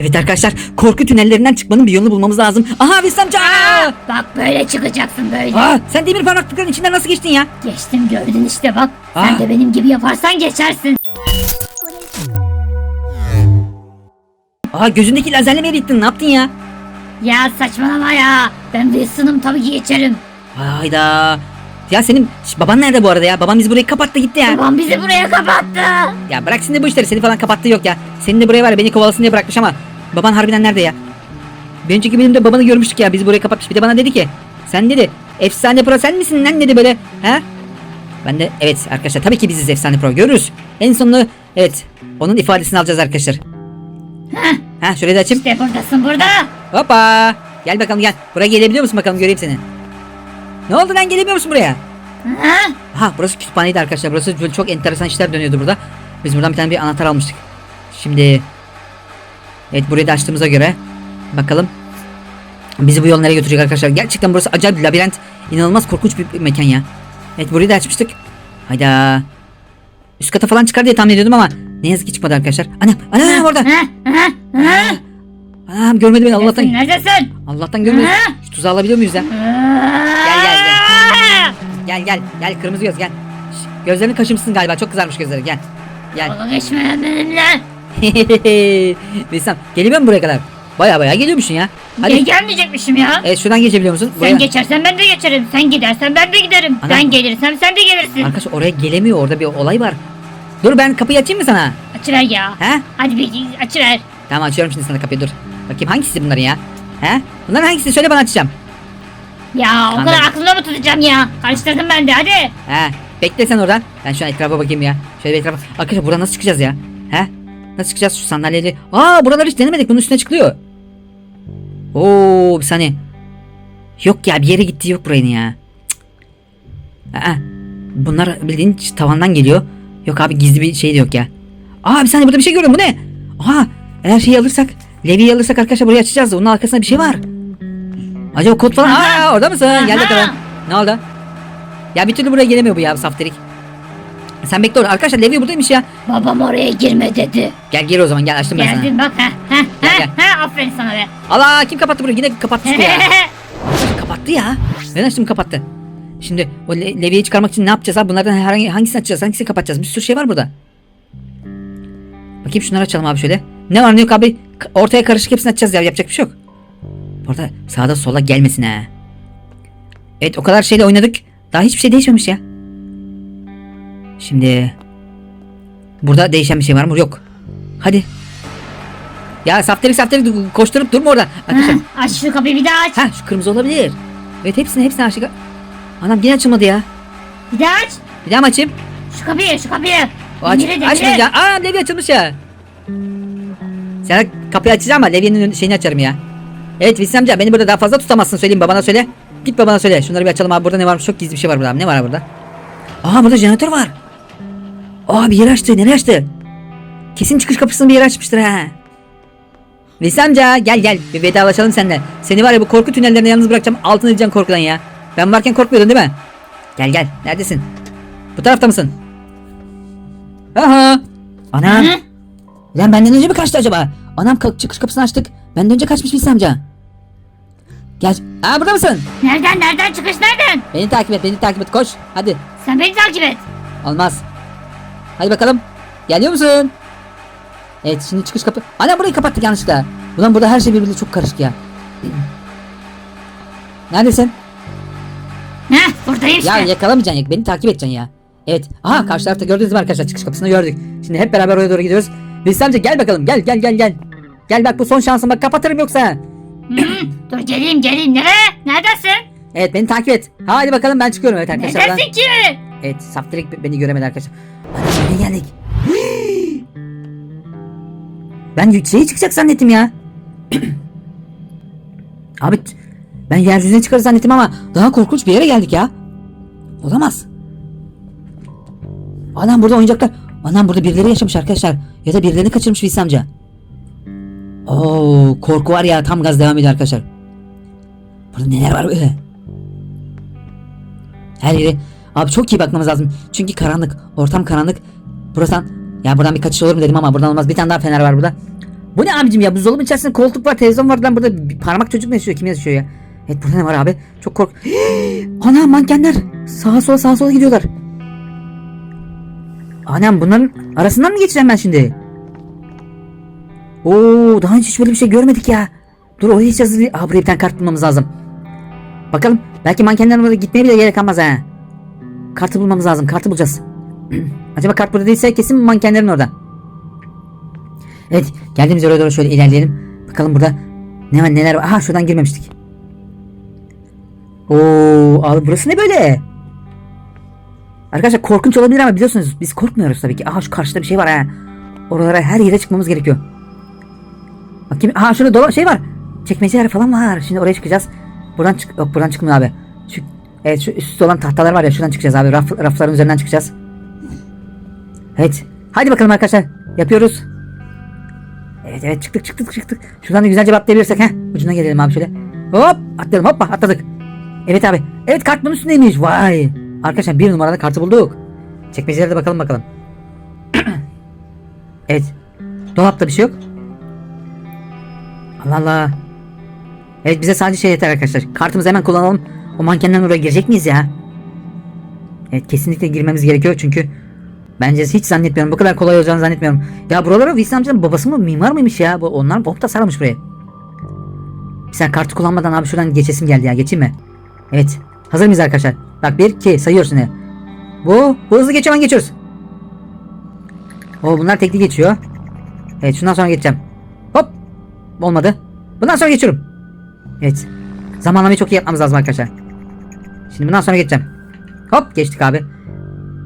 Evet arkadaşlar korku tünellerinden çıkmanın bir yolunu bulmamız lazım. Aha amca. Aa! Bak böyle çıkacaksın böyle. Aa, sen demir parmaklıkların içinden nasıl geçtin ya? Geçtim gördün işte bak. Aa. Sen de benim gibi yaparsan geçersin. Aa gözündeki lazerle mi erittin ne yaptın ya? Ya saçmalama ya. Ben Wilson'ım tabii ki geçerim. Hayda. Ya senin Şş, baban nerede bu arada ya? Babam bizi burayı kapattı gitti ya. Babam bizi buraya kapattı. Ya bırak şimdi bu işleri seni falan kapattı yok ya. Senin de buraya var ya beni kovalasın diye bırakmış ama baban harbiden nerede ya? Bir önceki bölümde babanı görmüştük ya bizi buraya kapatmış. Bir de bana dedi ki sen dedi efsane pro sen misin lan dedi böyle. He? Ben de evet arkadaşlar tabii ki biziz efsane pro görürüz. En sonunda evet onun ifadesini alacağız arkadaşlar. Heh, Ha şurayı da açayım. işte buradasın burada. Hoppa. Gel bakalım gel. Buraya gelebiliyor musun bakalım göreyim seni. Ne oldu lan gelemiyor musun buraya? Ha? Ha burası kütüphaneydi arkadaşlar. Burası çok enteresan işler dönüyordu burada. Biz buradan bir tane bir anahtar almıştık. Şimdi Evet burayı da açtığımıza göre bakalım bizi bu yol nereye götürecek arkadaşlar. Gerçekten burası acayip bir labirent. İnanılmaz korkunç bir mekan ya. Evet burayı da açmıştık. Hayda. Üst kata falan çıkar diye tahmin ediyordum ama ne yazık ki çıkmadı arkadaşlar. Anam, anam orada. Anam görmedi beni Allah'tan. Neredesin? Allah'tan görmedi. Şu tuzağı alabiliyor muyuz ya? Gel gel, gel. Gel gel gel kırmızı göz gel. Gözlerini kaşımışsın galiba çok kızarmış gözleri gel. Gel. Oğlum geçme benimle. Bilsem geliyor mu buraya kadar? Baya baya geliyormuşsun ya. Hadi. gelmeyecekmişim ya? Evet şuradan geçebiliyor musun? Sen Buraya. geçersen ben de geçerim. Sen gidersen ben de giderim. Ana. Ben gelirsem sen de gelirsin. Arkadaş oraya gelemiyor orada bir olay var. Dur ben kapıyı açayım mı sana? Açıver ya. He? Hadi bir açıver. Tamam açıyorum şimdi sana kapıyı dur. Bakayım hangisi bunların ya? He? Bunların hangisi söyle bana açacağım. Ya o Anladım. kadar aklımda mı tutacağım ya? Karıştırdım ben de hadi. He? Bekle sen oradan. Ben şu an etrafa bakayım ya. Şöyle bir etrafa. Arkadaşlar buradan nasıl çıkacağız ya? He? Nasıl çıkacağız şu sandalyeleri? Aa buraları hiç denemedik. Bunun üstüne çıkılıyor. Oo bir saniye. Yok ya bir yere gitti yok buranın ya. Cık. Aa, bunlar bildiğin tavandan geliyor. Yok abi gizli bir şey de yok ya. Aa bir saniye burada bir şey görüyorum bu ne? Aa eğer şeyi alırsak Levi'yi alırsak arkadaşlar burayı açacağız. Onun arkasında bir şey var. Acaba kod falan? Aa orada mısın? Gel bakalım. Ne oldu? Ya bir türlü buraya gelemiyor bu ya bu saftirik. Sen bekle orada. Arkadaşlar Levi buradaymış ya. Babam oraya girme dedi. Gel gir o zaman gel açtım ben sana. Geldin bak ha ha Gel, ha gel. ha aferin sana be. Allah kim kapattı burayı? Yine kapattı şu ya. kapattı ya. Ben açtım kapattı. Şimdi o Le- Levi'yi çıkarmak için ne yapacağız abi? Bunlardan herhangi hangisini açacağız? Hangisini kapatacağız? Bir sürü şey var burada. Bakayım şunları açalım abi şöyle. Ne var ne yok abi? K- Ortaya karışık hepsini açacağız ya. Yapacak bir şey yok. Orada sağda sola gelmesin ha. Evet o kadar şeyle oynadık. Daha hiçbir şey değişmemiş ya. Şimdi burada değişen bir şey var mı? Yok. Hadi. Ya safterik safterik koşturup durma orada. Arkadaşlar aç şu kapıyı bir daha aç. Ha şu kırmızı olabilir. Evet hepsini hepsini aşık. Anam yine açılmadı ya. Bir daha aç. Bir daha mı açayım? Şu kapıyı şu kapıyı. O aç, Demire, demire. Aa Levi açılmış ya. Sana kapıyı açacağım ama Levi'nin şeyini açarım ya. Evet Wilson amca beni burada daha fazla tutamazsın söyleyeyim babana söyle. Git babana söyle. Şunları bir açalım abi burada ne varmış çok gizli bir şey var burada abi. Ne var abi burada? Aa burada jeneratör var. Aa bir yer açtı. Nereye açtı? Kesin çıkış kapısını bir yere açmıştır ha. Wilson amca gel gel bir vedalaşalım seninle. Seni var ya bu korku tünellerine yalnız bırakacağım. Altın edeceğim korkudan ya. Ben varken korkmuyordun değil mi? Gel gel. Neredesin? Bu tarafta mısın? Aha. Anam. Hı? Lan benden önce mi kaçtı acaba? Anam çıkış kapısını açtık. Benden önce kaçmış Wilson amca. Gel. Aa burada mısın? Nereden nereden çıkış nereden? Beni takip et, beni takip et. Koş. Hadi. Sen beni takip et. Olmaz. Hadi bakalım. Geliyor musun? Evet şimdi çıkış kapı. Ana burayı kapattık yanlışlıkla. Ulan burada her şey birbirine çok karışık ya. Neredesin? Heh buradayım işte. Ya yakalamayacaksın. ya, Beni takip edeceksin ya. Evet. Aha karşı tarafta gördünüz mü arkadaşlar? Çıkış kapısını gördük. Şimdi hep beraber oraya doğru gidiyoruz. Amca gel bakalım. Gel gel gel gel. Gel bak bu son şansım bak kapatırım yoksa. Hı, dur geleyim geleyim. Nereye? Neredesin? Evet beni takip et. Hadi bakalım ben çıkıyorum evet arkadaşlar. Neredesin ki? Evet saftirik beni göremedi arkadaşlar. Ana nereye geldik? ben yükseğe çıkacak zannettim ya. Abi ben yeryüzüne çıkarız zannettim ama daha korkunç bir yere geldik ya. Olamaz. Anam burada oyuncaklar. Anam burada birileri yaşamış arkadaşlar. Ya da birilerini kaçırmış Wilson amca. Oo korku var ya tam gaz devam ediyor arkadaşlar. Burada neler var böyle? Her yere Abi çok iyi bakmamız lazım. Çünkü karanlık. Ortam karanlık. Buradan ya buradan bir kaçış olur mu dedim ama buradan olmaz. Bir tane daha fener var burada. Bu ne abicim ya? Buzdolabının içerisinde koltuk var, televizyon var lan burada bir parmak çocuk mu yaşıyor? Kim yaşıyor ya? Evet burada ne var abi? Çok kork... Ana mankenler sağa sola sağa sola gidiyorlar. Anam bunların arasından mı geçeceğim ben şimdi? Oo daha önce hiç böyle bir şey görmedik ya. Dur oraya hiç hazır değil. Aa buraya bir tane kart bulmamız lazım. Bakalım belki mankenlerin oraya gitmeye bile gerek kalmaz ha. Kartı bulmamız lazım. Kartı bulacağız. Acaba kart burada değilse kesin mankenlerin orada. Evet geldiğimiz yere doğru şöyle ilerleyelim. Bakalım burada ne var neler var. Aha şuradan girmemiştik. Oo abi burası ne böyle? Arkadaşlar korkunç olabilir ama biliyorsunuz biz korkmuyoruz tabii ki. Aha şu karşıda bir şey var ha. Oralara her yere çıkmamız gerekiyor. Bakayım. Aha şurada dolu şey var. Çekmeceler falan var. Şimdi oraya çıkacağız. Buradan çık yok buradan çıkmıyor abi. Şu evet şu üstte olan tahtalar var ya şuradan çıkacağız abi. Raf, rafların üzerinden çıkacağız. Evet. Hadi bakalım arkadaşlar. Yapıyoruz. Evet evet çıktık çıktık çıktık. Şuradan da güzelce atlayabilirsek ha. Ucuna gelelim abi şöyle. Hop atlayalım hoppa atladık. Evet abi. Evet kart bunun üstündeymiş. Vay. Arkadaşlar bir numarada kartı bulduk. Çekmecelere de bakalım bakalım. evet. Dolapta bir şey yok. Allah Allah. Evet bize sadece şey yeter arkadaşlar. Kartımızı hemen kullanalım. O mankenlerin oraya girecek miyiz ya? Evet kesinlikle girmemiz gerekiyor çünkü bence hiç zannetmiyorum. Bu kadar kolay olacağını zannetmiyorum. Ya buralara Wilson amcanın babası mı mimar mıymış ya? Bu, onlar bomb tasarlamış buraya. Sen kartı kullanmadan abi şuradan geçesim geldi ya. Geçeyim mi? Evet. Hazır mıyız arkadaşlar? Bak bir iki sayıyorsun ya. Bu, bu hızlı geçiyor geçiyoruz. O bunlar tekli geçiyor. Evet şundan sonra geçeceğim. Hop. Olmadı. Bundan sonra geçiyorum. Evet. Zamanlamayı çok iyi yapmamız lazım arkadaşlar. Şimdi bundan sonra geçeceğim. Hop geçtik abi.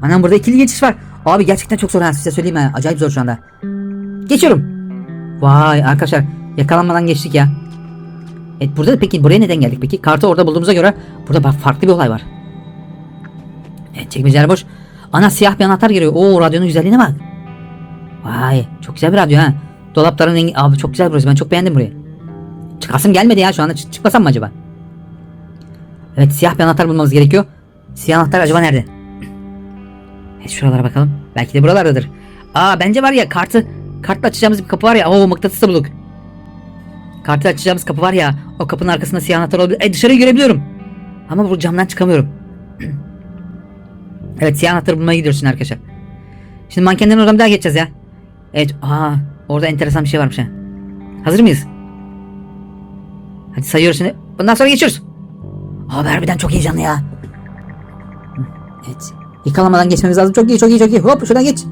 Anam burada ikili geçiş var. Abi gerçekten çok zor ha size söyleyeyim ha. Acayip zor şu anda. Geçiyorum. Vay arkadaşlar yakalanmadan geçtik ya. Evet burada da peki buraya neden geldik peki? Kartı orada bulduğumuza göre burada farklı bir olay var. Evet çekmeceler boş. Ana siyah bir anahtar geliyor. Oo radyonun güzelliğine bak. Vay çok güzel bir radyo ha. Dolapların rengi abi çok güzel burası ben çok beğendim burayı. Çıkasım gelmedi ya şu anda Çık- çıkmasam mı acaba? Evet siyah bir anahtar bulmamız gerekiyor. Siyah anahtar acaba nerede? Evet şuralara bakalım. Belki de buralardadır. Aa bence var ya kartı kartla açacağımız bir kapı var ya. Oo mıknatısı bulduk. Kartı açacağımız kapı var ya. O kapının arkasında siyah anahtar olabilir. E dışarıyı görebiliyorum. Ama bu camdan çıkamıyorum. evet siyah anahtarı bulmaya gidiyoruz şimdi arkadaşlar. Şimdi mankenlerin oradan bir daha geçeceğiz ya. Evet. Aa orada enteresan bir şey varmış ha. Hazır mıyız? Hadi sayıyoruz şimdi. Bundan sonra geçiyoruz. Abi harbiden çok heyecanlı ya. Evet. Yıkalamadan geçmemiz lazım. Çok iyi çok iyi çok iyi. Hop şuradan geç.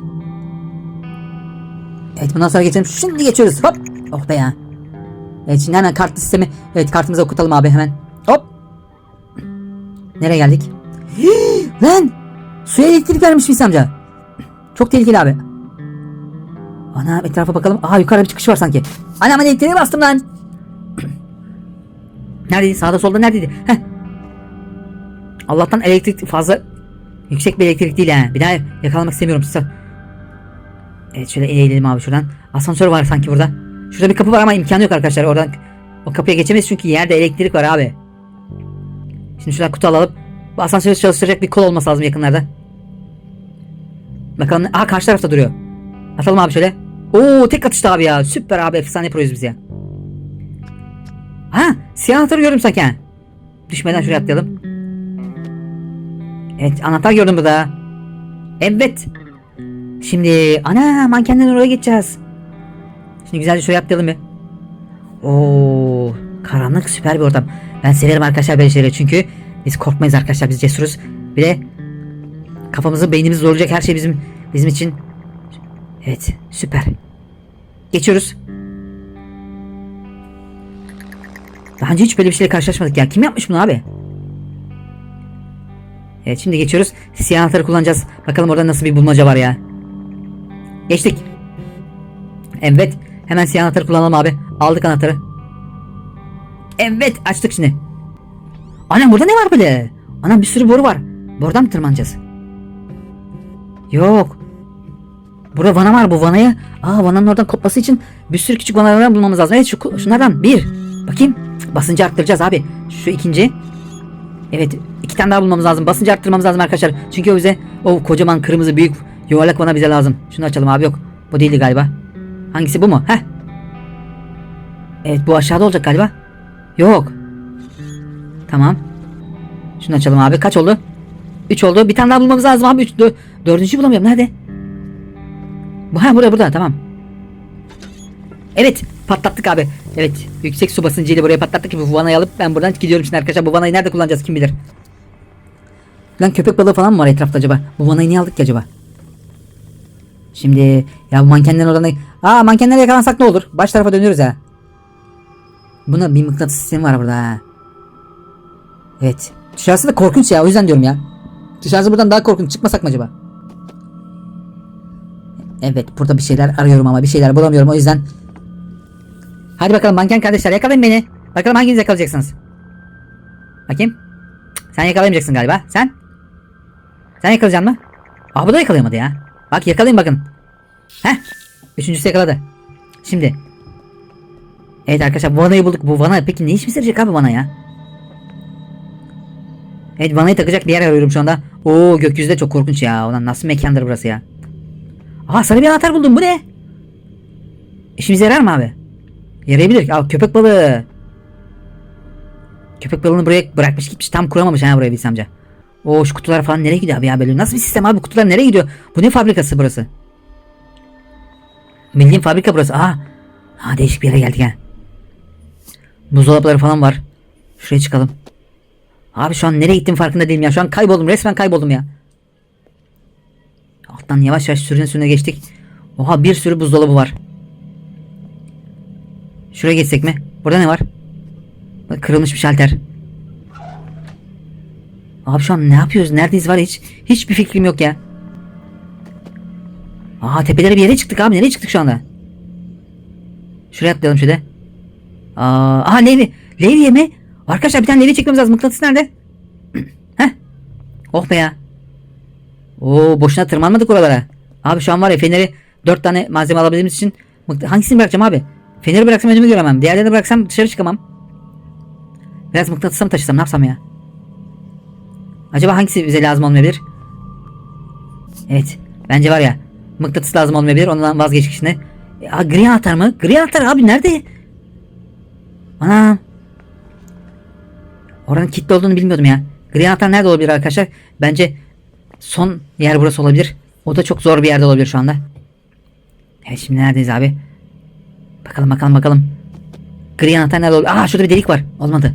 Evet bundan sonra geçelim. Şimdi geçiyoruz. Hop. Oh be ya. Evet şimdi hemen kart sistemi. Evet kartımızı okutalım abi hemen. Hop. Nereye geldik? Lan. Suya elektrik vermiş Fils amca. Çok tehlikeli abi. Ana etrafa bakalım. Aha yukarıda bir çıkış var sanki. Ana aman elektriğe bastım lan. Neredeydi? Sağda solda neredeydi? Heh. Allah'tan elektrik fazla yüksek bir elektrik değil ha. Bir daha yakalamak istemiyorum size. Evet şöyle eğilelim abi şuradan. Asansör var sanki burada. Şurada bir kapı var ama imkanı yok arkadaşlar. Oradan o kapıya geçemeyiz çünkü yerde elektrik var abi. Şimdi şuradan kutu alalım. Bu asansörü çalıştıracak bir kol olması lazım yakınlarda. Bakalım. Aha karşı tarafta duruyor. Atalım abi şöyle. Oo tek atışta abi ya. Süper abi efsane proyuz biz ya. Ha siyah gördüm sanki ha. Düşmeden şuraya atlayalım. Evet anahtar gördüm burada. Evet. Şimdi ana mankenlerin oraya geçeceğiz. Şimdi güzelce şöyle atlayalım bir. Oo karanlık süper bir ortam. Ben severim arkadaşlar böyle şeyleri çünkü biz korkmayız arkadaşlar biz cesuruz. Bir de kafamızı beynimizi zorlayacak her şey bizim bizim için. Evet süper. Geçiyoruz. Daha önce hiç böyle bir şeyle karşılaşmadık ya. Kim yapmış bunu abi? Evet şimdi geçiyoruz. Siyah anahtarı kullanacağız. Bakalım orada nasıl bir bulmaca var ya. Geçtik. Evet. Hemen siyah anahtarı kullanalım abi. Aldık anahtarı. Evet açtık şimdi. Anam burada ne var böyle? Anam bir sürü boru var. Borudan mı tırmanacağız? Yok. Burada vana var bu vanayı. Aa vananın oradan kopması için bir sürü küçük vanalardan bulmamız lazım. Evet şu, şunlardan bir. Bakayım. Basıncı arttıracağız abi. Şu ikinci. Evet iki tane daha bulmamız lazım. Basıncı arttırmamız lazım arkadaşlar. Çünkü o bize o kocaman kırmızı büyük yuvarlak vana bize lazım. Şunu açalım abi yok. Bu değildi galiba. Hangisi bu mu? Heh. Evet bu aşağıda olacak galiba. Yok. Tamam. Şunu açalım abi. Kaç oldu? 3 oldu. Bir tane daha bulmamız lazım abi. 3 dördüncüyü bulamıyorum. Nerede? Bu ha burada burada tamam. Evet patlattık abi. Evet yüksek su basıncıyla buraya patlattık. Bu vanayı alıp ben buradan gidiyorum şimdi arkadaşlar. Bu vanayı nerede kullanacağız kim bilir. Lan köpek balığı falan mı var etrafta acaba? Bu vanayı niye aldık ki acaba? Şimdi ya mankenlerin oradan... Aa mankenlere yakalansak ne olur? Baş tarafa dönüyoruz ya. Buna bir mıknatıs sistemi var burada ha. Evet. Dışarısı da korkunç ya o yüzden diyorum ya. Dışarısı buradan daha korkunç çıkmasak mı acaba? Evet burada bir şeyler arıyorum ama bir şeyler bulamıyorum o yüzden. Hadi bakalım manken kardeşler yakalayın beni. Bakalım hanginiz yakalayacaksınız. Bakayım. Sen yakalayamayacaksın galiba. Sen? Sen yakalayacaksın mı? Aa bu da yakalayamadı ya. Bak yakalayın bakın. Heh. Üçüncüsü yakaladı. Şimdi. Evet arkadaşlar vanayı bulduk. Bu vana peki ne işimize yarayacak abi vana ya? Evet vanayı takacak bir yer arıyorum şu anda. Oo gökyüzü de çok korkunç ya. Ulan nasıl mekandır burası ya? Aa sarı bir anahtar buldum. Bu ne? İşimize yarar mı abi? Yarayabilir. Aa köpek balığı. Köpek balığını buraya bırakmış gitmiş. Tam kuramamış ha buraya Bilsem amca. Oo şu kutular falan nereye gidiyor abi ya böyle? Nasıl bir sistem abi? Kutular nereye gidiyor? Bu ne fabrikası burası? Bildiğin fabrika burası. Aa. Aa değişik bir yere geldik ha. Buzdolapları falan var. Şuraya çıkalım. Abi şu an nereye gittim farkında değilim ya. Şu an kayboldum. Resmen kayboldum ya. Alttan yavaş yavaş sürüne sürüne geçtik. Oha bir sürü buzdolabı var. Şuraya geçsek mi? Burada ne var? Bak kırılmış bir şalter. Abi şu an ne yapıyoruz? Neredeyiz var hiç? Hiçbir fikrim yok ya. Aa tepelere bir yere çıktık abi. Nereye çıktık şu anda? Şuraya atlayalım şöyle. Aa, aha Levi. Levi'ye mi? Arkadaşlar bir tane Levi çekmemiz lazım. Mıknatıs nerede? Heh. Oh be ya. Oo boşuna tırmanmadık oralara. Abi şu an var ya feneri 4 tane malzeme alabildiğimiz için hangisini bırakacağım abi? Feneri bıraksam önümü göremem. Diğerlerini bıraksam dışarı çıkamam. Biraz mıknatısa mı taşısam ne yapsam ya? Acaba hangisi bize lazım olmayabilir? Evet. Bence var ya. Mıknatıs lazım olmayabilir. Ondan vazgeçtik şimdi. Ya, gri anahtar mı? Gri anahtar abi nerede? Anam. Oranın kilitli olduğunu bilmiyordum ya. Gri anahtar nerede olabilir arkadaşlar? Bence son yer burası olabilir. O da çok zor bir yerde olabilir şu anda. Evet şimdi neredeyiz abi? Bakalım bakalım bakalım. Gri anahtar nerede olabilir? Aa şurada bir delik var. Olmadı.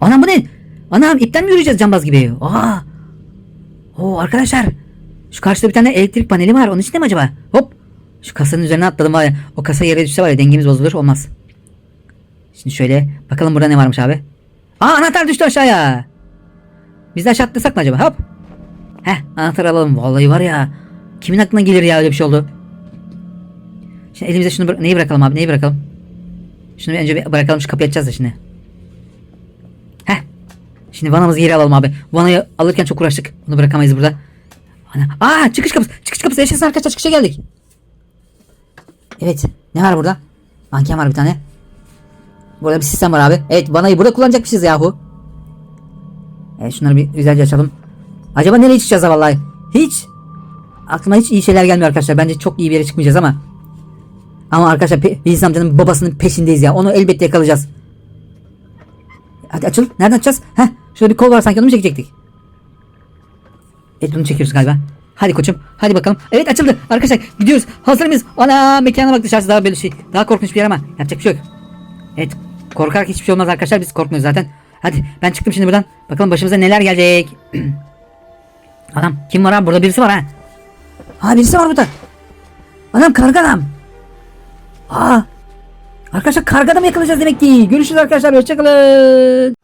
Anam bu ne? Anam ipten mi yürüyeceğiz cambaz gibi? Aa. Oo arkadaşlar. Şu karşıda bir tane elektrik paneli var. Onun içinde mi acaba? Hop. Şu kasanın üzerine atladım var ya. O kasa yere düşse var ya dengemiz bozulur. Olmaz. Şimdi şöyle bakalım burada ne varmış abi. Aa anahtar düştü aşağıya. Biz de aşağı atlasak mı acaba? Hop. Heh anahtar alalım. Vallahi var ya. Kimin aklına gelir ya öyle bir şey oldu. Şimdi elimize şunu bıra- neyi bırakalım abi neyi bırakalım? Şunu önce bir bırakalım şu kapıyı açacağız da şimdi. Heh. Şimdi vanamızı geri alalım abi. Vanayı alırken çok uğraştık. Bunu bırakamayız burada. Ana. Aa çıkış kapısı. Çıkış kapısı. Yaşasın arkadaşlar çıkışa geldik. Evet. Ne var burada? Manken var bir tane. Burada bir sistem var abi. Evet vanayı burada kullanacakmışız yahu. Evet şunları bir güzelce açalım. Acaba nereye çıkacağız ha vallahi? Hiç. Aklıma hiç iyi şeyler gelmiyor arkadaşlar. Bence çok iyi bir yere çıkmayacağız ama. Ama arkadaşlar Bilgis amcanın babasının peşindeyiz ya. Onu elbette yakalayacağız. Hadi açıl. Nereden açacağız? Heh. Şurada bir kol var sanki onu mu çekecektik? Evet bunu çekiyoruz galiba. Hadi koçum. Hadi bakalım. Evet açıldı. Arkadaşlar gidiyoruz. Hazır mıyız? Ana mekana bak dışarısı daha böyle şey. Daha korkunç bir yer ama. Yapacak bir şey yok. Evet. Korkarak hiçbir şey olmaz arkadaşlar. Biz korkmuyoruz zaten. Hadi ben çıktım şimdi buradan. Bakalım başımıza neler gelecek. Adam kim var abi? Burada birisi var ha. Ha birisi var burada. Adam karga adam. Aa. Arkadaşlar karga da mı yakalayacağız demek ki? Görüşürüz arkadaşlar. Hoşçakalın.